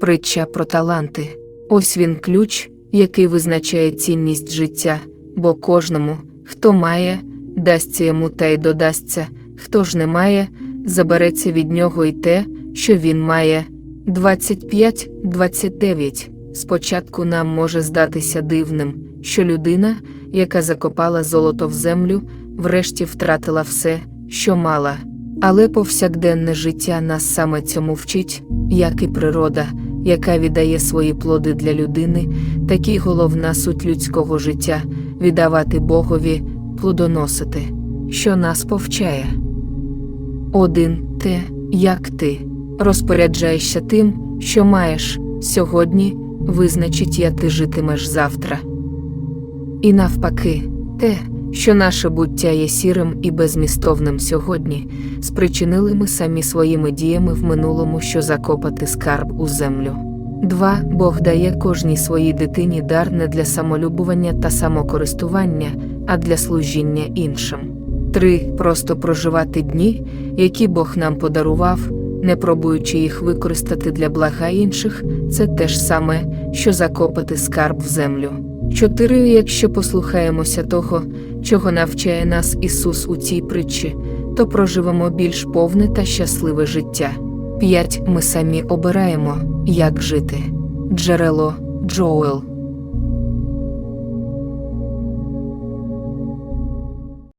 Притча про таланти. Ось він ключ, який визначає цінність життя, бо кожному, хто має, дасться йому та й додасться, хто ж не має, забереться від нього й те, що він має. 25-29 Спочатку нам може здатися дивним, що людина, яка закопала золото в землю, врешті втратила все, що мала. Але повсякденне життя нас саме цьому вчить, як і природа, яка віддає свої плоди для людини, так і головна суть людського життя віддавати Богові, плодоносити, що нас повчає. Один те, як ти розпоряджаєшся тим, що маєш сьогодні, визначить, як ти житимеш завтра. І навпаки, те, що наше буття є сірим і безмістовним сьогодні, спричинили ми самі своїми діями в минулому, що закопати скарб у землю. 2. Бог дає кожній своїй дитині дар не для самолюбування та самокористування, а для служіння іншим. 3. Просто проживати дні, які Бог нам подарував, не пробуючи їх використати для блага інших, це те ж саме, що закопати скарб в землю. 4. Якщо послухаємося того, чого навчає нас Ісус у цій притчі, то проживемо більш повне та щасливе життя. 5. Ми самі обираємо, як жити. Джерело Джоел